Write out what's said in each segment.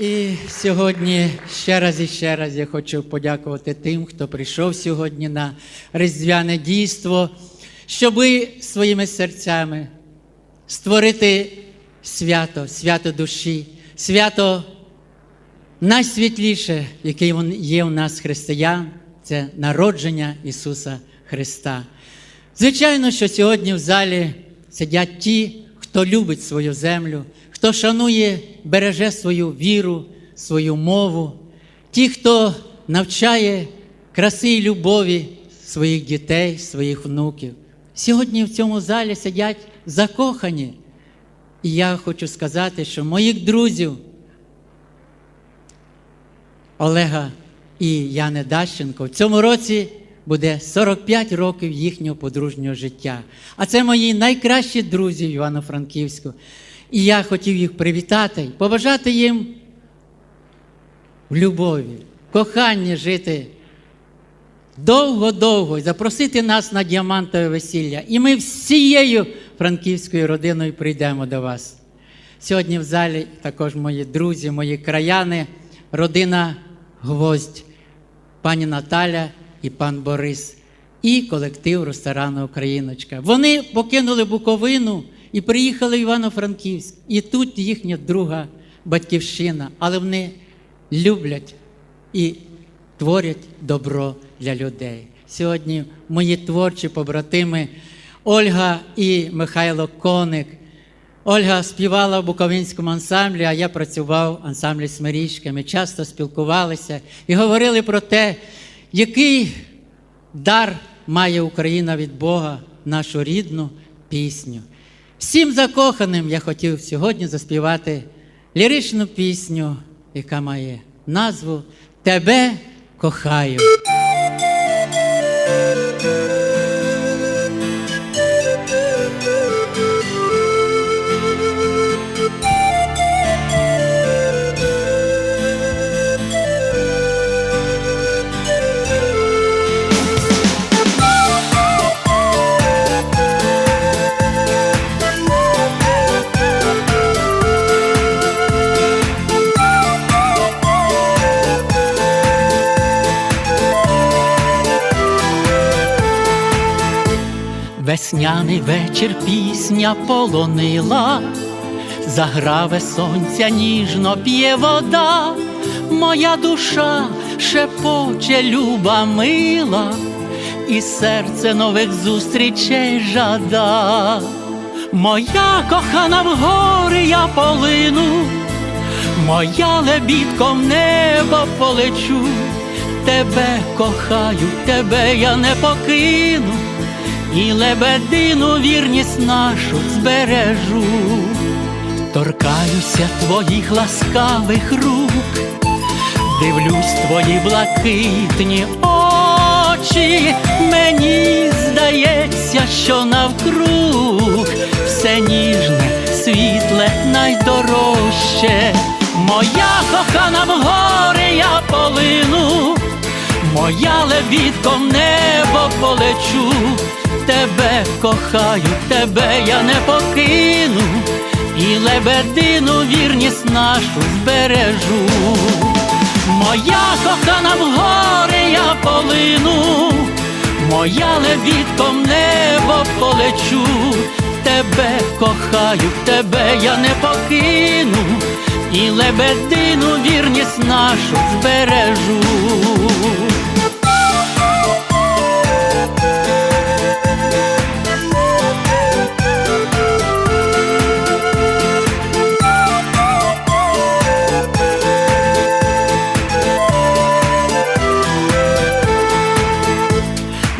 І сьогодні ще раз і ще раз я хочу подякувати тим, хто прийшов сьогодні на різдвяне дійство, щоби своїми серцями створити свято, свято душі, свято найсвітліше, яке є у нас християн, це народження Ісуса Христа. Звичайно, що сьогодні в залі сидять ті, хто любить свою землю, хто шанує, береже свою віру, свою мову, ті, хто навчає краси і любові своїх дітей, своїх внуків. Сьогодні в цьому залі сидять закохані. І я хочу сказати, що моїх друзів Олега і Яни Дащенко в цьому році буде 45 років їхнього подружнього життя. А це мої найкращі друзі в Івано-Франківську. І я хотів їх привітати побажати їм в любові, коханні жити довго-довго і запросити нас на діамантове весілля. І ми всією франківською родиною прийдемо до вас. Сьогодні в залі також мої друзі, мої краяни, родина Гвоздь, пані Наталя і пан Борис, і колектив ресторану Україночка. Вони покинули Буковину і приїхали в Івано-Франківськ. І тут їхня друга батьківщина, але вони люблять і творять добро для людей. Сьогодні мої творчі побратими Ольга і Михайло Коник. Ольга співала в Буковинському ансамблі, а я працював в ансамблі Смирічка. Ми часто спілкувалися і говорили про те, який дар має Україна від Бога, нашу рідну пісню. Всім закоханим я хотів сьогодні заспівати ліричну пісню, яка має назву Тебе кохаю. Весняний вечір пісня полонила, заграве сонця ніжно п'є вода, моя душа шепоче люба мила, і серце нових зустрічей жада. Моя кохана в гори я полину, моя лебідко в небо полечу, тебе кохаю, тебе я не покину і лебедину вірність нашу збережу, торкаюся твоїх ласкавих рук, дивлюсь твої блакитні очі, мені здається, що навкруг все ніжне, світле, найдорожче, моя кохана в гори я полину. Моя лебідко в небо полечу, тебе кохаю, тебе я не покину, і лебедину вірність нашу збережу. Моя кохана в гори я полину, моя лебідко в небо полечу, тебе кохаю, тебе я не покину, і лебедину вірність нашу збережу.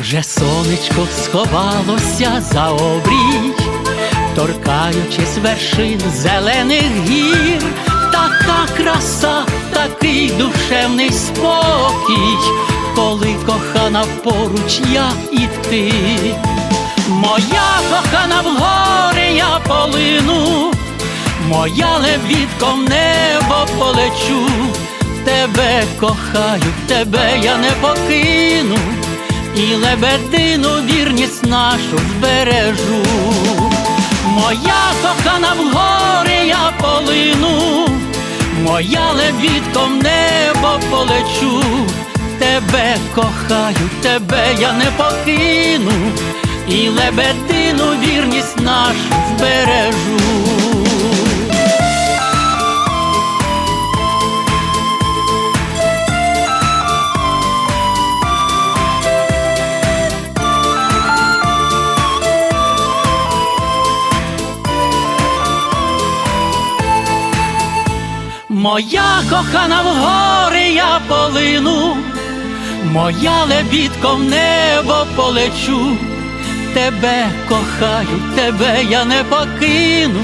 Вже сонечко сховалося за обрій, торкаючись вершин зелених гір, така краса, такий душевний спокій, коли кохана поруч я і ти. Моя кохана в гори я полину, моя лебідко в небо полечу, тебе кохаю, тебе я не покину, і лебедину вірність нашу збережу. Моя кохана в гори я полину, Моя лебідко в небо полечу, тебе кохаю, тебе я не покину, і лебедину вірність нашу збережу. Моя кохана в гори я полину, моя лебідко в небо полечу, тебе кохаю, тебе я не покину,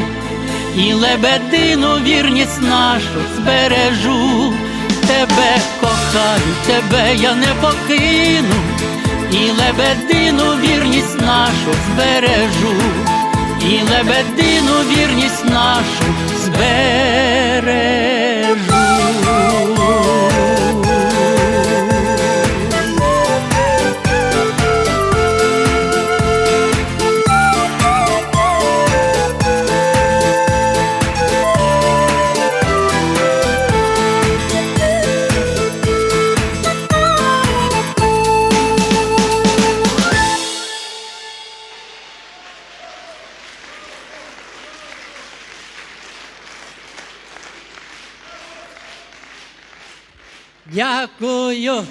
і лебедину вірність нашу збережу, тебе кохаю, тебе я не покину, і лебедину вірність нашу збережу, і лебедину вірність нашу збережу. 逆よ。